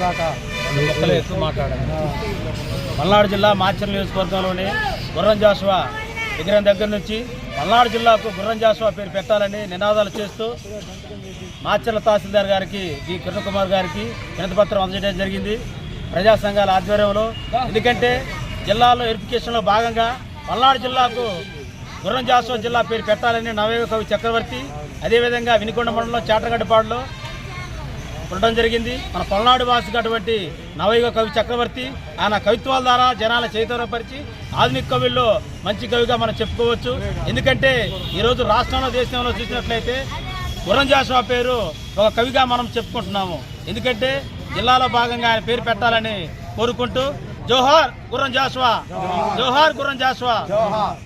దాకా జిల్లా మాచర్ నియోజకవర్గంలోని గుర్రం జాషువా విగ్రహం దగ్గర నుంచి మల్నాడు జిల్లాకు గుర్రం జాషువా పేరు పెట్టాలని నినాదాలు చేస్తూ మాచర్ల తహసీల్దార్ గారికి డి కిరణ్ కుమార్ గారికి వినతిపత్రం అందజేయడం జరిగింది. ప్రజా సంఘాల ఆధ్వర్యంలో. ఎందుకంటే జిల్లాలో వెరిఫికేషన్లో భాగంగా పల్నాడు జిల్లాకు గుర్రం జాషువా జిల్లా పేరు పెట్టాలని నవయోగ కవి చక్రవర్తి అదేవిధంగా వినికొండ మండలంలో చాటగడ్డపాడులో ఉండడం జరిగింది. మన పల్నాడు వాసిగా అటువంటి నవయుగ కవి చక్రవర్తి ఆయన కవిత్వాల ద్వారా జనాల చైతన్యపరిచి ఆధునిక కవుల్లో మంచి కవిగా మనం చెప్పుకోవచ్చు. ఎందుకంటే ఈరోజు రాష్ట్రంలో దేశంలో చూసినట్లయితే గుర్రం జాషువా పేరు ఒక కవిగా మనం చెప్పుకుంటున్నాము. ఎందుకంటే జిల్లాలో భాగంగా ఆయన పేరు పెట్టాలని కోరుకుంటూ జోహార్ గుర్రం జాషువా జోహార్ గుర్రం జాషువా జోహార్